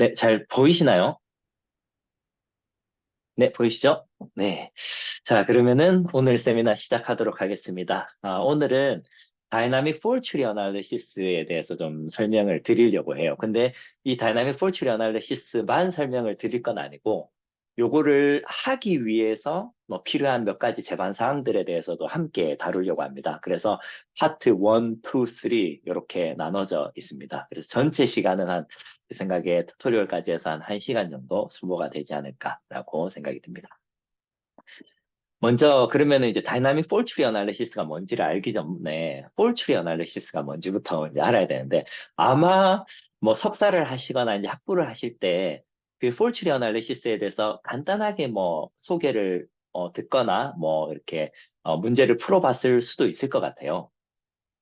네, 잘 보이시나요? 네, 보이시죠? 네. 자, 그러면은 오늘 세미나 시작하도록 하겠습니다. 아, 오늘은 다이나믹 폴트리 어널리시스에 대해서 좀 설명을 드리려고 해요. 근데 이 다이나믹 폴트리 어널리시스만 설명을 드릴 건 아니고 요거를 하기 위해서 뭐 필요한 몇 가지 제반 사항들에 대해서도 함께 다루려고 합니다. 그래서 파트 1, 2, 3 이렇게 나눠져 있습니다. 그래서 전체 시간은 한 제 생각에 튜토리얼까지 해서 한 1시간 정도 소모가 되지 않을까라고 생각이 듭니다. 먼저 그러면 이제 다이나믹 폴트리 어널리시스가 뭔지를 알기 전에 폴트리 어널리시스가 뭔지부터 이제 알아야 되는데 아마 뭐 석사를 하시거나 이제 학부를 하실 때 그 폴트리 어널리시스에 대해서 간단하게 뭐 소개를 어, 듣거나 뭐 이렇게 어, 문제를 풀어봤을 수도 있을 것 같아요.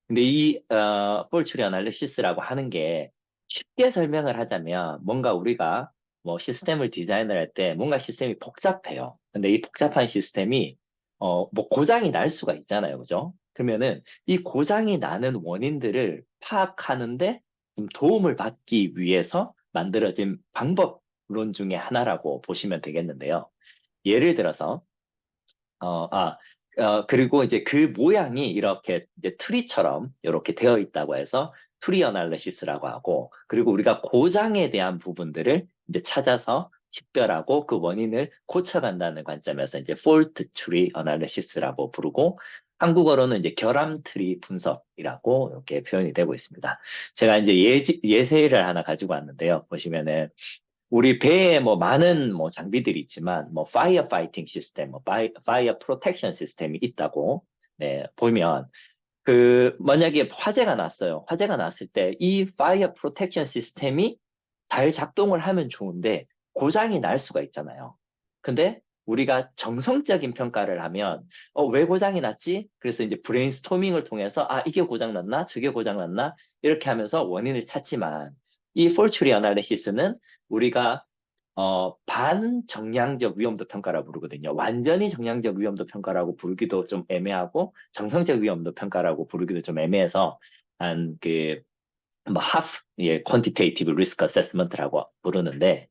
근데 이 어, 폴트리 어널리시스라고 하는 게 쉽게 설명을 하자면 뭔가 우리가 뭐 시스템을 디자인을 할 때 뭔가 시스템이 복잡해요. 근데 이 복잡한 시스템이 어, 뭐 고장이 날 수가 있잖아요. 그죠? 그러면은 이 고장이 나는 원인들을 파악하는데 좀 도움을 받기 위해서 만들어진 방법론 중에 하나라고 보시면 되겠는데요. 예를 들어서 어, 아, 어, 그리고 이제 그 모양이 이렇게 이제 트리처럼 이렇게 되어 있다고 해서 트리 어널리시스라고 하고 그리고 우리가 고장에 대한 부분들을 이제 찾아서 식별하고 그 원인을 고쳐간다는 관점에서 이제 fault tree analysis라고 부르고 한국어로는 이제 결함 트리 분석이라고 이렇게 표현이 되고 있습니다. 제가 이제 예, 예세를 하나 가지고 왔는데요. 보시면은 우리 배에 뭐 많은 뭐 장비들이 있지만 뭐 파이어 파이팅 시스템, 뭐 파이어 프로텍션 시스템이 있다고 네, 보면 그 만약에 화재가 났어요. 화재가 났을 때 이 파이어 프로텍션 시스템이 잘 작동을 하면 좋은데 고장이 날 수가 있잖아요. 근데 우리가 정성적인 평가를 하면 어, 왜 고장이 났지? 그래서 이제 브레인스토밍을 통해서 아 이게 고장 났나? 저게 고장 났나? 이렇게 하면서 원인을 찾지만 이 폴트리 어널리시스는 우리가 어, 반정량적 위험도 평가라고 부르거든요. 완전히 정량적 위험도 평가라고 부르기도 좀 애매하고 정성적 위험도 평가라고 부르기도 좀 애매해서 한그 뭐 half 예, quantitative risk assessment라고 부르는데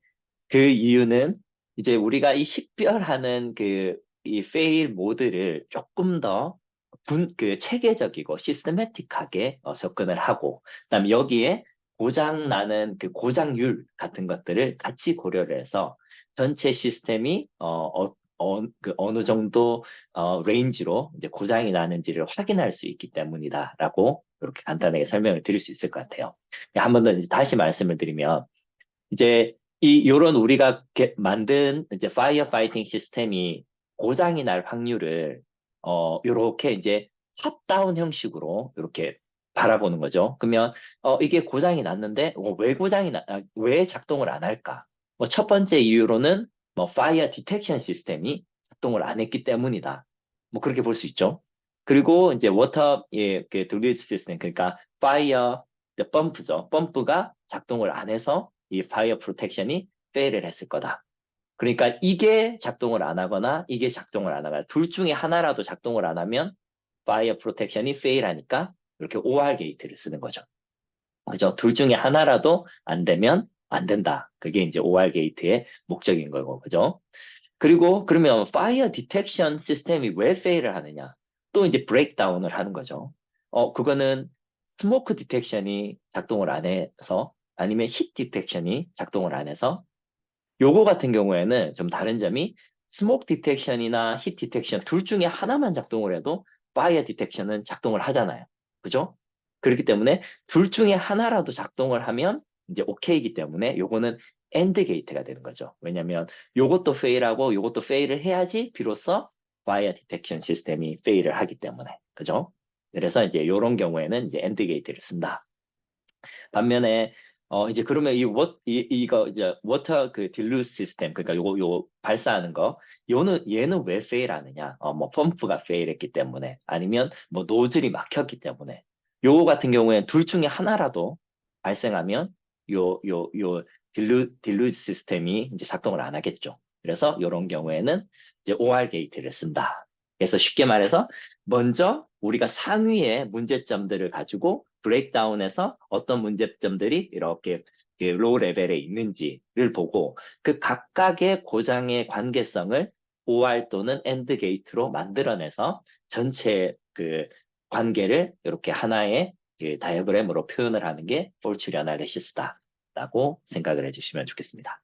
그 이유는 이제 우리가 이 식별하는 그 이 fail 모드를 조금 더 분, 그 체계적이고 시스테매틱하게 어, 접근을 하고 그다음에 여기에 고장 나는 그 고장률 같은 것들을 같이 고려를 해서 전체 시스템이 어, 어, 어, 그 어느 정도 어, 레인지로 이제 고장이 나는지를 확인할 수 있기 때문이다라고 이렇게 간단하게 설명을 드릴 수 있을 것 같아요. 한 번더 다시 말씀을 드리면 이제 이 요런 우리가 게, 만든 이제 파이어 파이팅 시스템이 고장이 날 확률을 어 요렇게 이제 탑다운 형식으로 이렇게 바라보는 거죠. 그러면 어 이게 고장이 났는데 어, 왜 고장이 나, 아, 왜 작동을 안 할까? 뭐 첫 번째 이유로는 뭐 파이어 디텍션 시스템이 작동을 안 했기 때문이다. 뭐 그렇게 볼 수 있죠. 그리고 이제 워터 예, 그 드리즈 시스템 그러니까 파이어 펌프죠. 펌프가 작동을 안 해서 이 파이어 프로텍션이 페일을 했을 거다. 그러니까 이게 작동을 안 하거나 이게 작동을 안 하거나 둘 중에 하나라도 작동을 안 하면 파이어 프로텍션이 페일하니까 이렇게 OR 게이트를 쓰는 거죠. 그죠? 둘 중에 하나라도 안 되면 안 된다. 그게 이제 OR 게이트의 목적인 거고, 그죠? 그리고 그러면 파이어 디텍션 시스템이 왜 페일을 하느냐? 또 이제 브레이크다운을 하는 거죠. 어, 그거는 스모크 디텍션이 작동을 안 해서 아니면 힛 디텍션이 작동을 안 해서 요거 같은 경우에는 좀 다른 점이 스모크 디텍션이나 힛 디텍션 둘 중에 하나만 작동을 해도 파이어 디텍션은 작동을 하잖아요. 그죠? 그렇기 때문에 둘 중에 하나라도 작동을 하면 이제 오케이이기 때문에 요거는 엔드 게이트가 되는 거죠. 왜냐면 요것도 페일하고 요것도 페일을 해야지 비로소 파이어 디텍션 시스템이 페일을 하기 때문에. 그죠? 그래서 이제 요런 경우에는 이제 엔드 게이트를 쓴다. 반면에 어 이제 그러면 이 워, 이 이거 이제 워터 그 딜루스 시스템 그러니까 요거 요 발사하는 거 요는 얘는 왜 페일하느냐? 어 뭐 펌프가 페일했기 때문에 아니면 뭐 노즐이 막혔기 때문에 요거 같은 경우에는 둘 중에 하나라도 발생하면 요 요 요 딜루 딜루스 시스템이 이제 작동을 안 하겠죠. 그래서 이런 경우에는 이제 OR 게이트를 쓴다. 그래서 쉽게 말해서 먼저 우리가 상위의 문제점들을 가지고 브레이크다운해서 어떤 문제점들이 이렇게 그 로우 레벨에 있는지를 보고 그 각각의 고장의 관계성을 OR 또는 AND 게이트로 만들어내서 전체 그 관계를 이렇게 하나의 그 다이어그램으로 표현을 하는 게 폴츄리 아날리시스다라고 생각을 해주시면 좋겠습니다.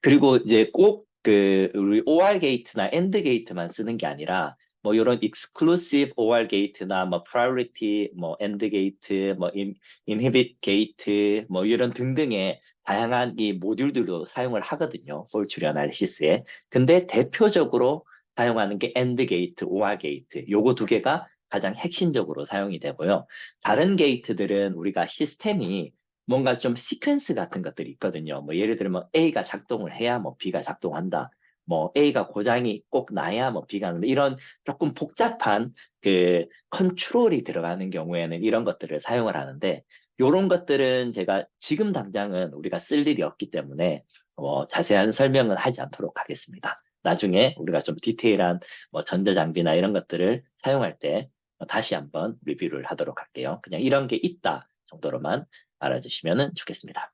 그리고 이제 꼭 그 우리 OR 게이트나 AND 게이트만 쓰는 게 아니라 뭐 이런 exclusive OR 게이트나 뭐 priority, 뭐 AND 게이트, 뭐 in, inhibit 게이트, 뭐 이런 등등의 다양한 이 모듈들도 사용을 하거든요. 폴츄리 아날리시스에. 근데 대표적으로 사용하는 게 AND 게이트, OR 게이트. 요거 두 개가 가장 핵심적으로 사용이 되고요. 다른 게이트들은 우리가 시스템이 뭔가 좀 시퀀스 같은 것들이 있거든요. 뭐 예를 들면 A가 작동을 해야 뭐 B가 작동한다. 뭐 A가 고장이 꼭 나야 뭐 B가 하는데 이런 조금 복잡한 그 컨트롤이 들어가는 경우에는 이런 것들을 사용을 하는데 이런 것들은 제가 지금 당장은 우리가 쓸 일이 없기 때문에 뭐 자세한 설명은 하지 않도록 하겠습니다. 나중에 우리가 좀 디테일한 뭐 전자장비나 이런 것들을 사용할 때 다시 한번 리뷰를 하도록 할게요. 그냥 이런 게 있다 정도로만 알아주시면 좋겠습니다.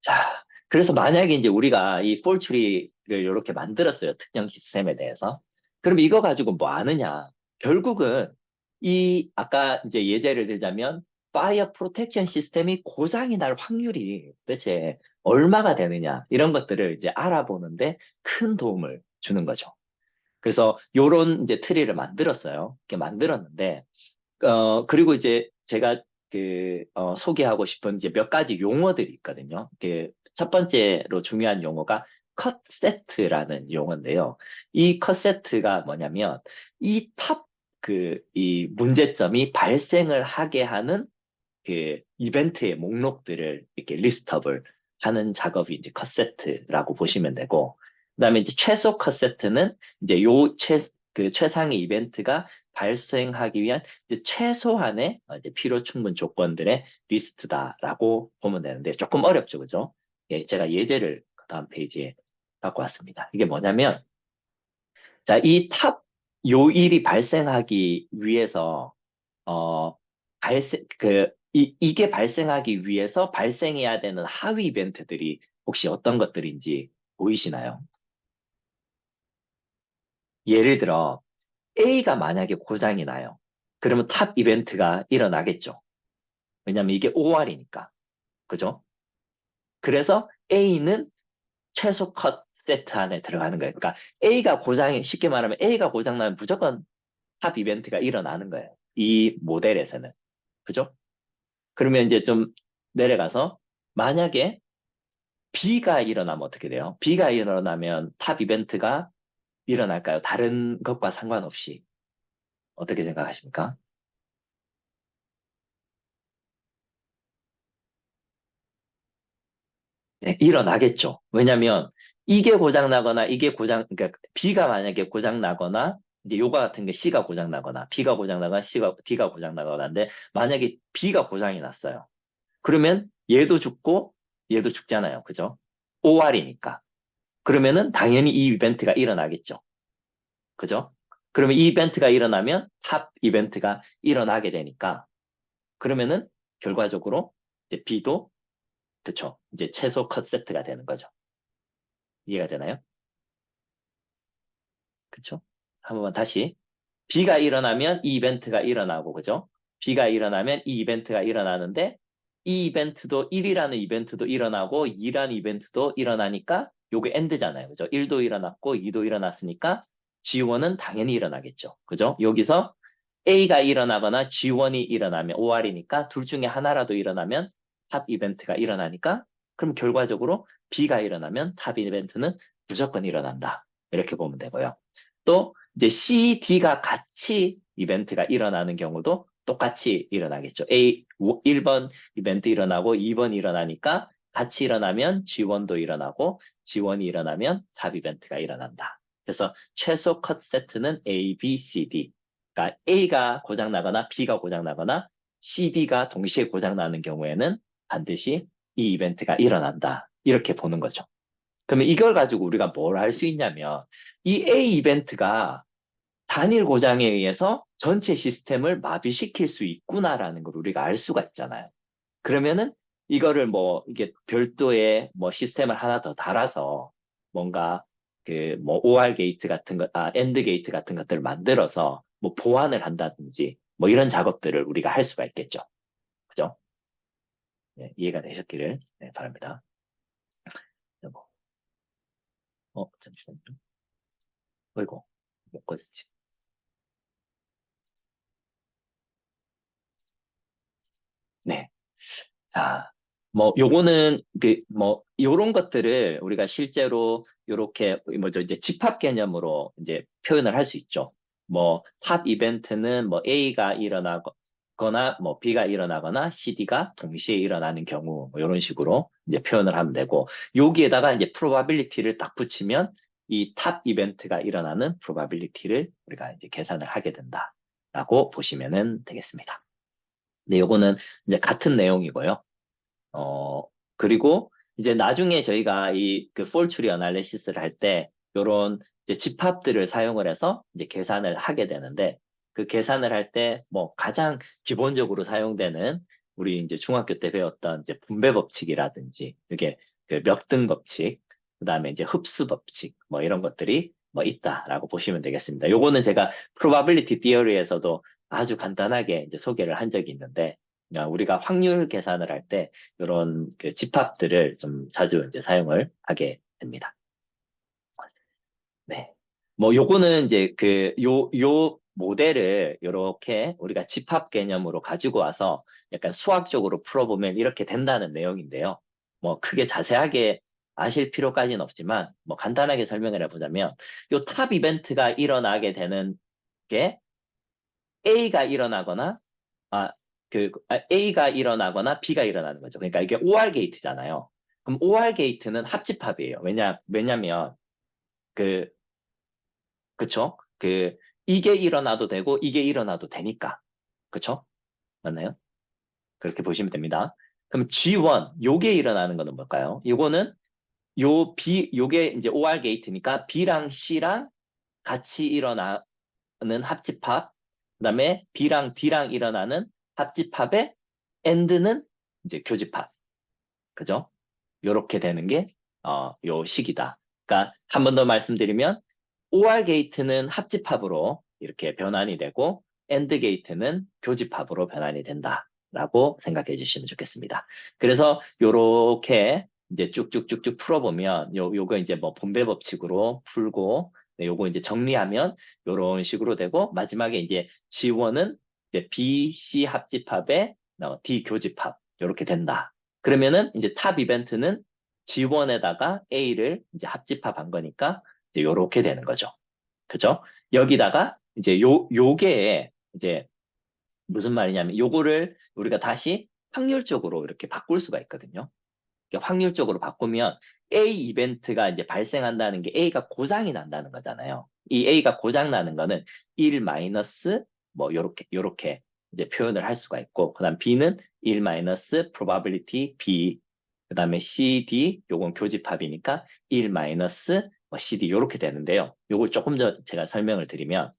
자, 그래서 만약에 이제 우리가 이 폴트리를 이렇게 만들었어요. 특정 시스템에 대해서. 그럼 이거 가지고 뭐 하느냐? 결국은 이 아까 이제 예제를 들자면 파이어 프로텍션 시스템이 고장이 날 확률이 도대체 얼마가 되느냐 이런 것들을 이제 알아보는데 큰 도움을 주는 거죠. 그래서 요런 이제 트리를 만들었어요. 이렇게 만들었는데 어 그리고 이제 제가 그 어, 소개하고 싶은 이제 몇 가지 용어들이 있거든요. 그 첫 번째로 중요한 용어가 컷 세트라는 용어인데요. 이 컷 세트가 뭐냐면 이 탑 그 이 문제점이 발생을 하게 하는 그 이벤트의 목록들을 이렇게 리스트업을 하는 작업이 이제 컷 세트라고 보시면 되고 그다음에 이제 최소 컷 세트는 이제 요최 그 최상의 이벤트가 발생하기 위한 최소한의 어, 필요 충분 조건들의 리스트다라고 보면 되는데 조금 어렵죠, 그죠? 예, 제가 예제를 그 다음 페이지에 갖고 왔습니다. 이게 뭐냐면 자, 이 탑 요일이 발생하기 위해서 어 발생 그 이, 이게 발생하기 위해서 발생해야 되는 하위 이벤트들이 혹시 어떤 것들인지 보이시나요? 예를 들어 A가 만약에 고장이 나요. 그러면 탑 이벤트가 일어나겠죠. 왜냐면 이게 OR이니까. 그죠? 그래서 A는 최소 컷 세트 안에 들어가는 거예요. 그러니까 A가 고장이 쉽게 말하면 A가 고장 나면 무조건 탑 이벤트가 일어나는 거예요. 이 모델에서는. 그죠? 그러면 이제 좀 내려가서 만약에 B가 일어나면 어떻게 돼요? B가 일어나면 탑 이벤트가 일어날까요? 다른 것과 상관없이 어떻게 생각하십니까? 일어나겠죠. 왜냐하면 이게 고장 나거나 이게 고장 그러니까 B가 만약에 고장 나거나 이제 요가 같은 게 C가 고장 나거나 B가 고장 나거나 C가 D가 고장 나거나인데 만약에 B가 고장이 났어요. 그러면 얘도 죽고 얘도 죽잖아요. 그죠? OR이니까. 그러면은 당연히 이 이벤트가 일어나겠죠. 그죠? 그러면 이 이벤트가 일어나면 탑 이벤트가 일어나게 되니까 그러면은 결과적으로 이제 B도 그쵸 이제 최소 컷 세트가 되는 거죠. 이해가 되나요? 그쵸? 한 번만 다시 B가 일어나면 이 이벤트가 일어나고 그죠? B가 일어나면 이 이벤트가 일어나는데 이 이벤트도 1이라는 이벤트도 일어나고 2라는 이벤트도 일어나니까 요게 엔드잖아요. 그죠? 1도 일어났고 2도 일어났으니까 G1은 당연히 일어나겠죠. 그죠? 여기서 A가 일어나거나 G1이 일어나면 OR이니까 둘 중에 하나라도 일어나면 탑 이벤트가 일어나니까 그럼 결과적으로 B가 일어나면 탑 이벤트는 무조건 일어난다. 이렇게 보면 되고요. 또 이제 C, D가 같이 이벤트가 일어나는 경우도 똑같이 일어나겠죠. A 1번 이벤트 일어나고 2번 일어나니까 같이 일어나면 G1도 일어나고 G1이 일어나면 탑 이벤트가 일어난다. 그래서 최소 컷 세트는 A, B, C, D. 그러니까 A가 고장 나거나 B가 고장 나거나 CD가 동시에 고장 나는 경우에는 반드시 이 이벤트가 일어난다. 이렇게 보는 거죠. 그러면 이걸 가지고 우리가 뭘 할 수 있냐면 이 A 이벤트가 단일 고장에 의해서 전체 시스템을 마비시킬 수 있구나라는 걸 우리가 알 수가 있잖아요. 그러면은 이거를 뭐 이게 별도의 뭐 시스템을 하나 더 달아서 뭔가 그 뭐 OR 게이트 같은 것, 아 엔드 게이트 같은 것들을 만들어서 뭐 보완을 한다든지 뭐 이런 작업들을 우리가 할 수가 있겠죠. 그죠? 네, 이해가 되셨기를 네, 바랍니다. 여보. 어, 잠시만요. 어이구, 못 꺼졌지. 네. 자, 뭐, 요거는, 그, 뭐, 요런 것들을 우리가 실제로 요렇게, 뭐죠, 이제 집합 개념으로 이제 표현을 할 수 있죠. 뭐, 탑 이벤트는 뭐, A가 일어나 거나, 뭐, B가 일어나거나, CD가 동시에 일어나는 경우, 뭐, 이런 식으로 이제 표현을 하면 되고, 여기에다가 이제 probability를 딱 붙이면 이 탑 이벤트가 일어나는 probability를 우리가 이제 계산을 하게 된다라고 보시면은 되겠습니다. 네, 요거는 이제 같은 내용이고요. 어, 그리고 이제 나중에 저희가 이그 폴트리 어널리시스를 할 때 요런 집합들을 사용을 해서 이제 계산을 하게 되는데 그 계산을 할 때 뭐 가장 기본적으로 사용되는 우리 이제 중학교 때 배웠던 이제 분배 법칙이라든지 이게 그 멱등 법칙, 그다음에 이제 흡수 법칙 뭐 이런 것들이 뭐 있다라고 보시면 되겠습니다. 요거는 제가 probability theory에서도 아주 간단하게 이제 소개를 한 적이 있는데 아, 우리가 확률 계산을 할 때 이런 그 집합들을 좀 자주 이제 사용을 하게 됩니다. 네. 뭐 요거는 이제 그 요 요 모델을 이렇게 우리가 집합 개념으로 가지고 와서 약간 수학적으로 풀어보면 이렇게 된다는 내용인데요. 뭐 크게 자세하게 아실 필요까지는 없지만 뭐 간단하게 설명을 해보자면 요 탑 이벤트가 일어나게 되는 게 A가 일어나거나 아, 그 아, A가 일어나거나 B가 일어나는 거죠. 그러니까 이게 OR 게이트잖아요. 그럼 OR 게이트는 합집합이에요. 왜냐 왜냐면 그 그쵸? 그 이게 일어나도 되고 이게 일어나도 되니까. 그쵸? 맞나요? 그렇게 보시면 됩니다. 그럼 G1 요게 일어나는 거는 뭘까요? 요거는 요 B 요게 이제 OR 게이트니까 B랑 C랑 같이 일어나는 합집합 그 다음에 B랑 D랑 일어나는 합집합의 AND는 이제 교집합. 그죠? 요렇게 되는 게, 어, 요 식이다. 그러니까 한 번 더 말씀드리면, OR 게이트는 합집합으로 이렇게 변환이 되고, AND 게이트는 교집합으로 변환이 된다. 라고 생각해 주시면 좋겠습니다. 그래서 요렇게 이제 쭉쭉쭉쭉 풀어보면, 요, 요거 이제 뭐 분배 법칙으로 풀고, 네, 요거 이제 정리하면 요런 식으로 되고, 마지막에 이제 지원은 이제 B, C 합집합의 어, D 교집합 이렇게 된다. 그러면은 이제 탑 이벤트는 G1에다가 A를 이제 합집합한 거니까 이제 요렇게 되는 거죠. 그죠? 여기다가 이제 요 요게 이제 무슨 말이냐면 요거를 우리가 다시 확률적으로 이렇게 바꿀 수가 있거든요. 확률적으로 바꾸면 A 이벤트가 이제 발생한다는 게 A가 고장이 난다는 거잖아요. 이 A가 고장 나는 거는 1 마이너스 뭐 요렇게 요렇게 이제 표현을 할 수가 있고 그다음 B는 1 마이너스 probability B 그다음에 CD 요건 교집합이니까 1 마이너스 뭐 CD 요렇게 되는데요. 요걸 조금 더 제가 설명을 드리면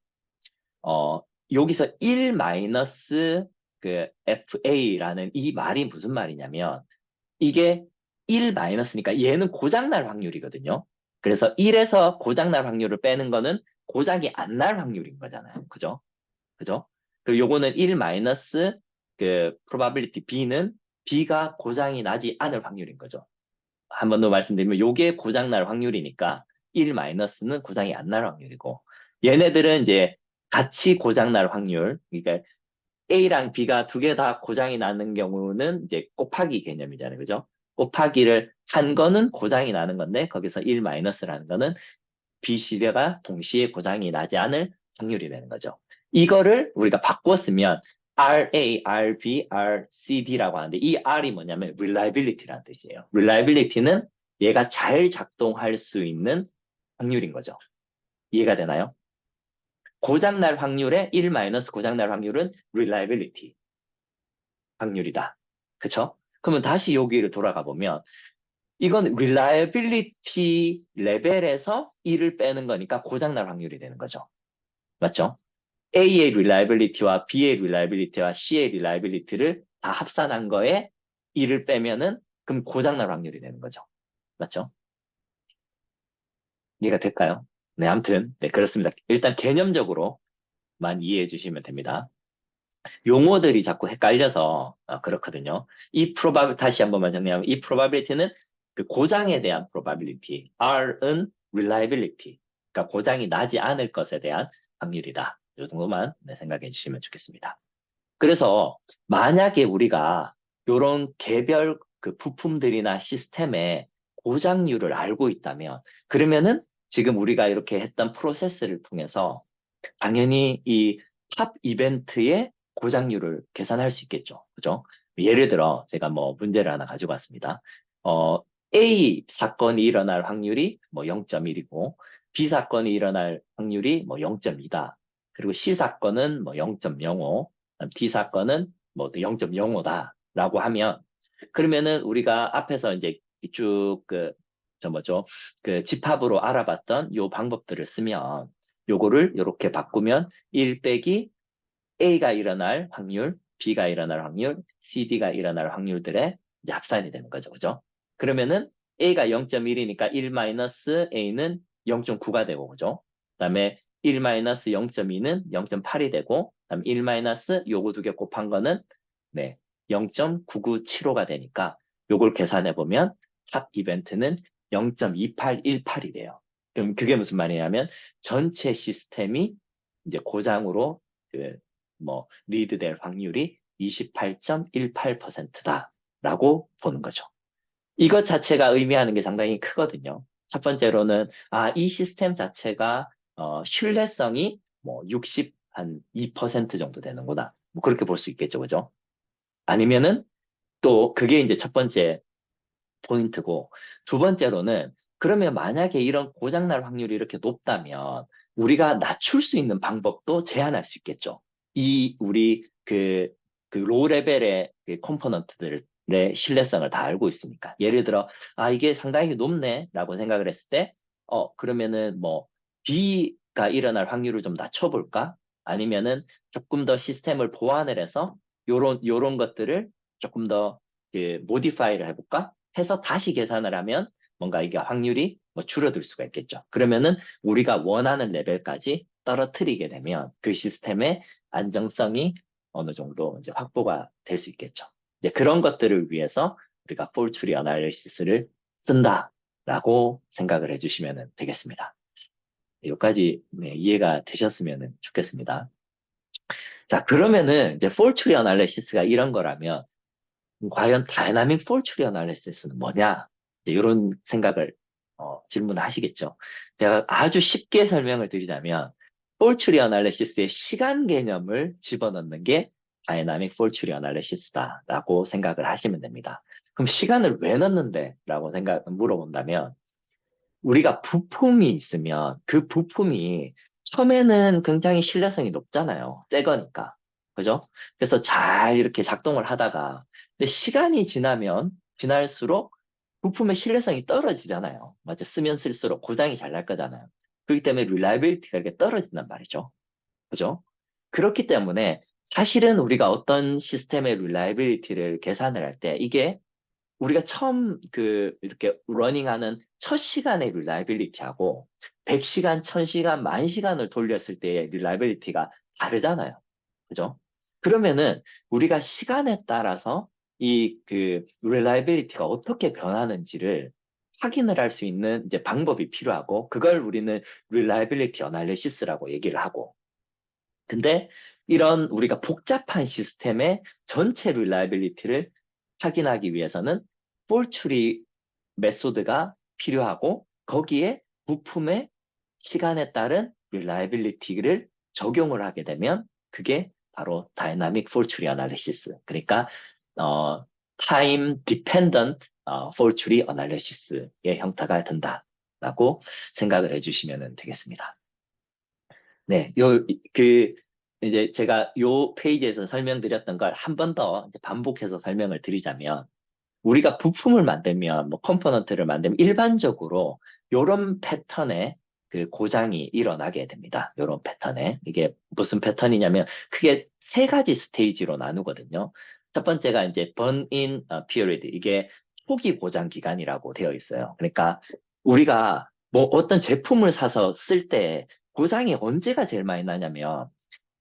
어 여기서 1 마이너스 그 FA라는 이 말이 무슨 말이냐면 이게 1 마이너스니까 얘는 고장날 확률이거든요. 그래서 1에서 고장날 확률을 빼는 거는 고장이 안 날 확률인 거잖아요. 그죠? 그죠? 그 요거는 1 마이너스 그 probability B는 B가 고장이 나지 않을 확률인 거죠. 한 번 더 말씀드리면 요게 고장 날 확률이니까 1 마이너스는 고장이 안 날 확률이고 얘네들은 이제 같이 고장 날 확률 그러니까 A랑 B가 두 개 다 고장이 나는 경우는 이제 곱하기 개념이잖아요. 그죠? 곱하기를 한 거는 고장이 나는 건데 거기서 1 마이너스라는 거는 B, C가 동시에 고장이 나지 않을 확률이 되는 거죠. 이거를 우리가 바꿨으면 RA, RB, RCD라고 하는데 이 R이 뭐냐면 reliability라는 뜻이에요. reliability는 얘가 잘 작동할 수 있는 확률인 거죠. 이해가 되나요? 고장날 확률의 1 마이너스 고장날 확률은 reliability 확률이다. 그쵸? 그러면 다시 여기를 돌아가 보면 이건 reliability 레벨에서 1을 빼는 거니까 고장날 확률이 되는 거죠. 맞죠? A의 reliability와 B의 reliability와 C의 reliability를 다 합산한 거에 2를 빼면은 그럼 고장날 확률이 되는 거죠. 맞죠? 이해가 될까요? 네, 아무튼 네, 그렇습니다. 일단 개념적으로만 이해해 주시면 됩니다. 용어들이 자꾸 헷갈려서 어, 그렇거든요. 이 probability 다시 한 번만 정리하면 이 probability는 그 고장에 대한 probability, R은 reliability, 그러니까 고장이 나지 않을 것에 대한 확률이다. 이 정도만 네, 생각해 주시면 좋겠습니다. 그래서 만약에 우리가 이런 개별 그 부품들이나 시스템의 고장률을 알고 있다면 그러면은 지금 우리가 이렇게 했던 프로세스를 통해서 당연히 이 탑 이벤트의 고장률을 계산할 수 있겠죠. 그죠? 예를 들어 제가 뭐 문제를 하나 가지고 왔습니다. 어, A 사건이 일어날 확률이 뭐 0.1이고 B 사건이 일어날 확률이 뭐 0.2다. 그리고 C 사건은 뭐 0.05, D 사건은 뭐 0.05다라고 하면 그러면은 우리가 앞에서 이제 쭉 그 저 뭐죠 그 집합으로 알아봤던 요 방법들을 쓰면 요거를 이렇게 바꾸면 1 빼기 A가 일어날 확률, B가 일어날 확률, CD가 일어날 확률들의 합산이 되는 거죠. 그죠? 그러면은 A가 0.1이니까 1 마이너스 A는 0.9가 되고, 그죠? 그 다음에 1 마이너스 0.2는 0.8이 되고, 그 다음에 1 마이너스 요거 두 개 곱한 거는 네, 0.9975가 되니까 요걸 계산해 보면 탑 이벤트는 0.2818이 돼요. 그럼 그게 무슨 말이냐면 전체 시스템이 이제 고장으로 그 뭐 리드될 확률이 28.18%다라고 보는 거죠. 이것 자체가 의미하는 게 상당히 크거든요. 첫 번째로는 아, 이 시스템 자체가 어, 신뢰성이 뭐 60, 한 2% 정도 되는구나. 뭐 그렇게 볼 수 있겠죠. 그죠? 아니면은 또 그게 이제 첫 번째 포인트고 두 번째로는 그러면 만약에 이런 고장날 확률이 이렇게 높다면 우리가 낮출 수 있는 방법도 제한할 수 있겠죠. 이 우리 그, 그 로우 레벨의 그 컴포넌트들의 신뢰성을 다 알고 있으니까. 예를 들어, 아, 이게 상당히 높네 라고 생각을 했을 때, 어, 그러면은 뭐 B가 일어날 확률을 좀 낮춰볼까? 아니면은 조금 더 시스템을 보완을 해서 요런, 요런 것들을 조금 더 그 모디파이를 해볼까? 해서 다시 계산을 하면 뭔가 이게 확률이 뭐 줄어들 수가 있겠죠. 그러면은 우리가 원하는 레벨까지 떨어뜨리게 되면 그 시스템의 안정성이 어느 정도 이제 확보가 될 수 있겠죠. 이제 그런 것들을 위해서 우리가 폴 트리 어나리시스를 쓴다라고 생각을 해주시면 되겠습니다. 여기까지 네, 이해가 되셨으면 좋겠습니다. 자 그러면은 이제 폴 트리 어나리시스가 이런 거라면 과연 다이나믹 폴 트리 어나리시스는 뭐냐 이런 생각을 어, 질문하시겠죠. 제가 아주 쉽게 설명을 드리자면 폴트리 어널리시스의 시간 개념을 집어넣는 게 다이나믹 폴트리 어널리시스다라고 생각을 하시면 됩니다. 그럼 시간을 왜 넣는데? 라고 생각, 물어본다면 우리가 부품이 있으면 그 부품이 처음에는 굉장히 신뢰성이 높잖아요. 새 거니까. 그죠? 그래서 잘 이렇게 작동을 하다가 시간이 지나면 지날수록 부품의 신뢰성이 떨어지잖아요. 맞죠? 쓰면 쓸수록 고장이 잘 날 거잖아요. 그렇기 때문에 릴라이빌리티가 이렇게 떨어진단 말이죠. 그죠? 그렇기 때문에 사실은 우리가 어떤 시스템의 릴라이빌리티를 계산을 할 때 이게 우리가 처음 그 이렇게 러닝하는 첫 시간의 릴라이빌리티하고 100시간, 1000시간, 만시간을 돌렸을 때의 릴라이빌리티가 다르잖아요. 그죠? 그러면은 우리가 시간에 따라서 이그 릴라이빌리티가 어떻게 변하는지를 확인을 할 수 있는 이제 방법이 필요하고 그걸 우리는 reliability analysis라고 얘기를 하고 근데 이런 우리가 복잡한 시스템의 전체 reliability를 확인하기 위해서는 tree 메소드가 필요하고 거기에 부품의 시간에 따른 reliability를 적용을 하게 되면 그게 바로 fault tree analysis 그러니까 어, time dependent 어, fault tree analysis의 형태가 된다라고 생각을 해주시면 되겠습니다. 네, 요, 그, 이제 제가 요 페이지에서 설명드렸던 걸 한 번 더 반복해서 설명을 드리자면, 우리가 부품을 만들면, 뭐, 컴포넌트를 만들면 일반적으로 요런 패턴의 그 고장이 일어나게 됩니다. 요런 패턴에. 이게 무슨 패턴이냐면, 크게 세 가지 스테이지로 나누거든요. 첫 번째가 이제 burn-in 어, period. 이게 초기 고장 기간이라고 되어 있어요. 그러니까 우리가 뭐 어떤 제품을 사서 쓸 때 고장이 언제가 제일 많이 나냐면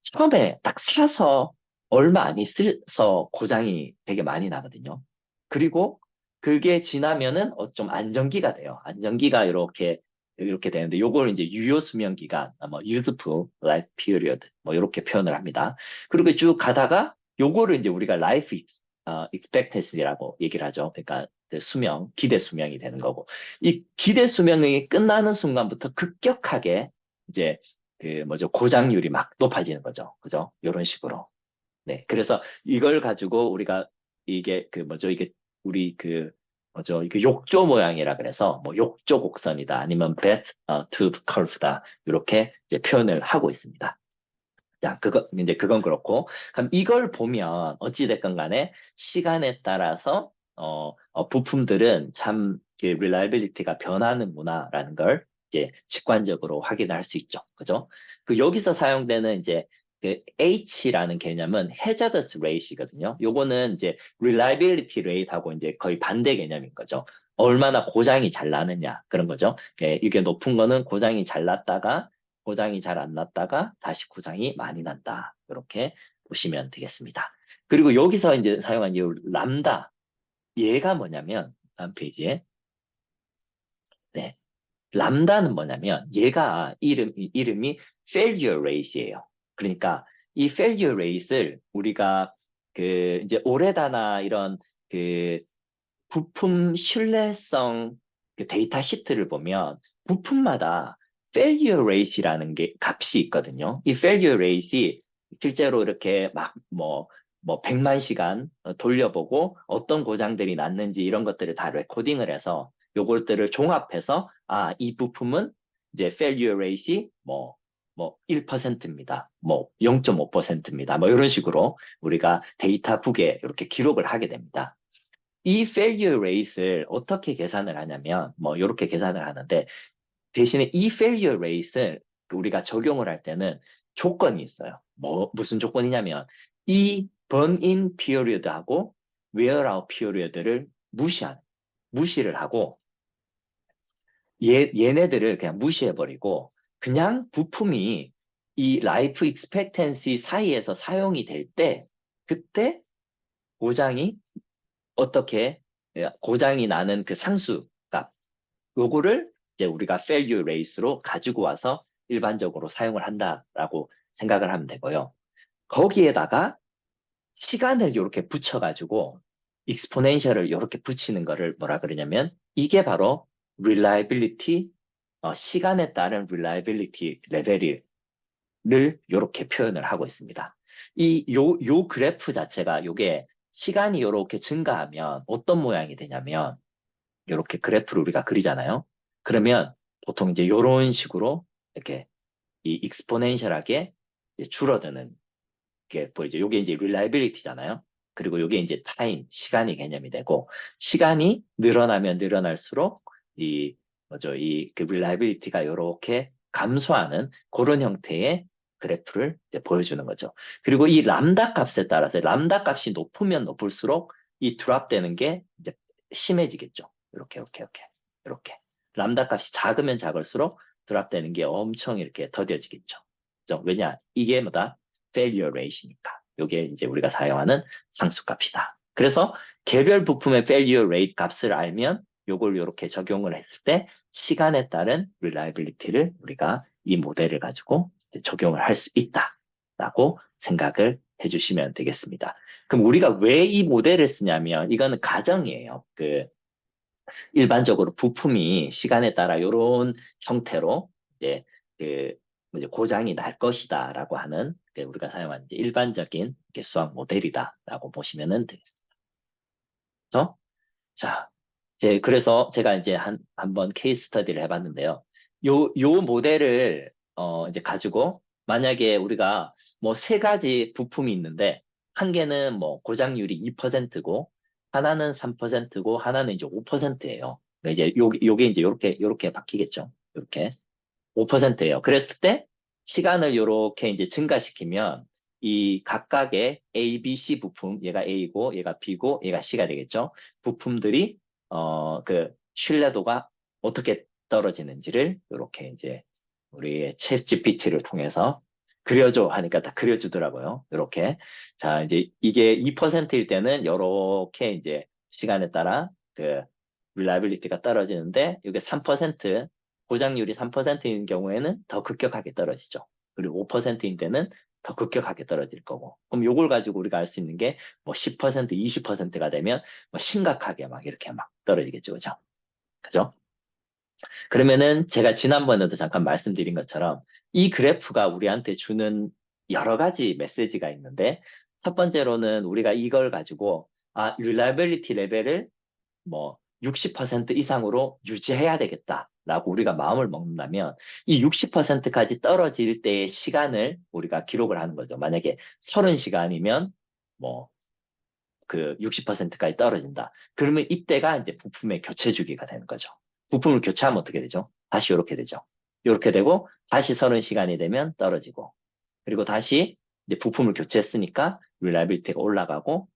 처음에 딱 사서 얼마 안 있어서 고장이 되게 많이 나거든요. 그리고 그게 지나면은 어, 좀 안정기가 돼요. 안정기가 이렇게 이렇게 되는데 요걸 이제 유효 수명 기간, 아, 뭐 useful life period 뭐 이렇게 표현을 합니다. 그리고 쭉 가다가 요거를 이제 우리가 life 어, expectancy라고 얘기를 하죠. 그러니까 그 수명, 기대 수명이 되는 거고 이 기대 수명이 끝나는 순간부터 급격하게 이제 그 뭐죠 고장률이 막 높아지는 거죠. 그죠? 이런 식으로. 네, 그래서 이걸 가지고 우리가 이게 그 뭐죠 이게 우리 그 뭐죠 이게 욕조 모양이라 그래서 뭐 욕조 곡선이다 아니면 bath 어, tube curve다 이렇게 이제 표현을 하고 있습니다. 자, 그거 이제 그건 그렇고 그럼 이걸 보면 어찌 됐건 간에 시간에 따라서 어, 어, 부품들은 참 그 reliability가 변하는구나라는 걸 이제 직관적으로 확인할 수 있죠. 그죠? 그 여기서 사용되는 이제 그 H라는 개념은 hazardous rate이거든요. 요거는 이제 reliability rate하고 이제 거의 반대 개념인 거죠. 얼마나 고장이 잘 나느냐 그런 거죠. 예, 이게 높은 거는 고장이 잘 났다가 고장이 잘 안 났다가 다시 고장이 많이 난다. 이렇게 보시면 되겠습니다. 그리고 여기서 이제 사용한 이 람다 얘가 뭐냐면 다음 페이지에 네. 람다는 뭐냐면 얘가 이름 이름이 failure rate이에요. 그러니까 이 failure rate를 우리가 그 이제 오레다나 이런 그 부품 신뢰성 그 데이터 시트를 보면 부품마다 failure rate이라는 게 값이 있거든요. 이 failure rate이 실제로 이렇게 막뭐뭐 100만 시간 어, 돌려보고 어떤 고장들이 났는지 이런 것들을 다 레코딩을 해서 요것들을 종합해서 아, 이 부품은 이제 failure rate이 뭐, 뭐 1%입니다. 뭐 0.5%입니다. 뭐 이런 식으로 우리가 데이터 북에 이렇게 기록을 하게 됩니다. 이 failure rate를 어떻게 계산을 하냐면 뭐 이렇게 계산을 하는데 대신에 이 failure rate를 우리가 적용을 할 때는 조건이 있어요. 뭐 무슨 조건이냐면 이 burn-in period하고 wear-out period를 무시한 무시를 하고 얘, 얘네들을 그냥 무시해버리고 그냥 부품이 이 라이프 익스펙텐시 사이에서 사용이 될 때 그때 고장이 어떻게 예, 고장이 나는 그 상수값 요거를 이제 우리가 failure rate로 가지고 와서 일반적으로 사용을 한다라고 생각을 하면 되고요. 거기에다가 시간을 이렇게 붙여가지고 익스포넨셜을 이렇게 붙이는 거를 뭐라 그러냐면 이게 바로 reliability 어, 시간에 따른 reliability 레벨을 이렇게 표현을 하고 있습니다. 이 요 요 그래프 자체가 요게 시간이 이렇게 증가하면 어떤 모양이 되냐면 이렇게 그래프를 우리가 그리잖아요. 그러면 보통 이제 이런 식으로 이렇게 이 익스포넨셜하게 줄어드는 게 보이죠. 요게 이제 reliability잖아요. 그리고 요게 이제 타임, 시간이 개념이 되고 시간이 늘어나면 늘어날수록 이 뭐죠? 이그 reliability가 이렇게 감소하는 그런 형태의 그래프를 이제 보여주는 거죠. 그리고 이 람다 값에 따라서 람다 값이 높으면 높을수록 이 드랍되는 게 이제 심해지겠죠. 이렇게 이렇게 이렇게 이렇게 람다 값이 작으면 작을수록 드랍되는 게 엄청 이렇게 더뎌지겠죠. 그죠? 왜냐? 이게 뭐다? failure rate이니까. 이게 이제 우리가 사용하는 상수값이다. 그래서 개별 부품의 failure rate 값을 알면 요걸 이렇게 적용을 했을 때 시간에 따른 reliability를 우리가 이 모델을 가지고 적용을 할 수 있다라고 생각을 해주시면 되겠습니다. 그럼 우리가 왜 이 모델을 쓰냐면 이거는 가정이에요. 그 일반적으로 부품이 시간에 따라 이런 형태로 이제 그 이제 고장이 날 것이다라고 하는 그 우리가 사용하는 일반적인 수학 모델이다라고 보시면 되겠습니다. 그래서 자, 이제 그래서 제가 이제 한 한번 케이스 스터디를 해봤는데요. 요 요 모델을 어 이제 가지고 만약에 우리가 뭐 세 가지 부품이 있는데 한 개는 뭐 고장률이 2%고 하나는 3%고 하나는 이제 5%예요. 그러니까 이제 요 요게 이제 요렇게 요렇게 바뀌겠죠. 이렇게 5%예요. 그랬을 때 시간을 요렇게 이제 증가시키면 이 각각의 A, B, C 부품, 얘가 A고, 얘가 B고, 얘가 C가 되겠죠. 부품들이 어, 그 신뢰도가 어떻게 떨어지는지를 이렇게 이제 우리의 챗 GPT를 통해서 그려줘 하니까 다 그려주더라고요. 이렇게. 자, 이제 이게 2%일 때는 이렇게 이제 시간에 따라 그 reliability가 떨어지는데 이게 3% 고장률이 3%인 경우에는 더 급격하게 떨어지죠. 그리고 5%인 때는 더 급격하게 떨어질 거고. 그럼 요걸 가지고 우리가 알 수 있는 게 뭐 10%, 20%가 되면 뭐 심각하게 막 이렇게 막 떨어지겠죠. 그죠? 그죠? 그러면은 제가 지난번에도 잠깐 말씀드린 것처럼 이 그래프가 우리한테 주는 여러 가지 메시지가 있는데 첫 번째로는 우리가 이걸 가지고 아, reliability 레벨을 뭐 60% 이상으로 유지해야 되겠다 라고 우리가 마음을 먹는다면 이 60%까지 떨어질 때의 시간을 우리가 기록을 하는 거죠. 만약에 30시간이면 뭐 그 60%까지 떨어진다. 그러면 이때가 이제 부품의 교체 주기가 되는 거죠. 부품을 교체하면 어떻게 되죠? 다시 이렇게 되죠. 이렇게 되고 다시 30시간이 되면 떨어지고 그리고 다시 이제 부품을 교체했으니까 reliability가 올라가고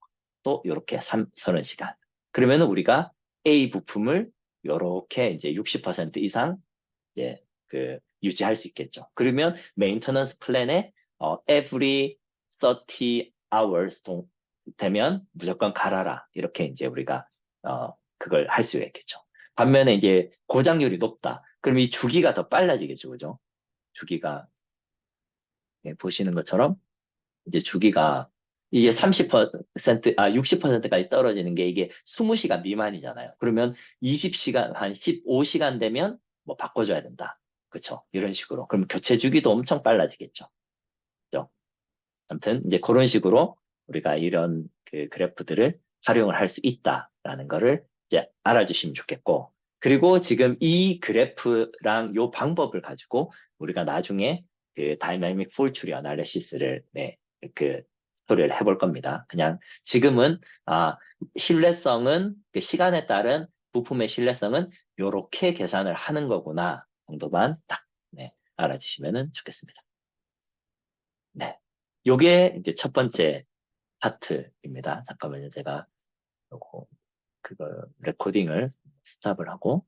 또 이렇게 30시간. 그러면은 우리가 A 부품을 이렇게 이제 60% 이상 이제 그 유지할 수 있겠죠. 그러면 메인터넌스 플랜에 어, every 30 hours 동, 되면 무조건 갈아라 이렇게 이제 우리가 어, 그걸 할 수 있겠죠. 반면에 이제 고장률이 높다. 그럼 이 주기가 더 빨라지겠죠, 그죠? 주기가 예, 보시는 것처럼 이제 주기가 이게 30%, 아, 60%까지 떨어지는 게 이게 20시간 미만이잖아요. 그러면 20시간, 한 15시간 되면 뭐 바꿔줘야 된다. 그쵸? 이런 식으로. 그럼 교체 주기도 엄청 빨라지겠죠. 그죠? 아무튼 이제 그런 식으로 우리가 이런 그 그래프들을 활용을 할 수 있다라는 거를 이제 알아주시면 좋겠고, 그리고 지금 이 그래프랑 요 방법을 가지고 우리가 나중에 그 다이나믹 폴 추리 어널리시스를 네, 그 스토리를 해볼 겁니다. 그냥 지금은 아 신뢰성은 그 시간에 따른 부품의 신뢰성은 요렇게 계산을 하는 거구나 정도만 딱 네, 알아주시면 좋겠습니다. 네, 요게 이제 첫 번째 파트입니다. 잠깐만요, 제가 요거 그거 레코딩을 스탑을 하고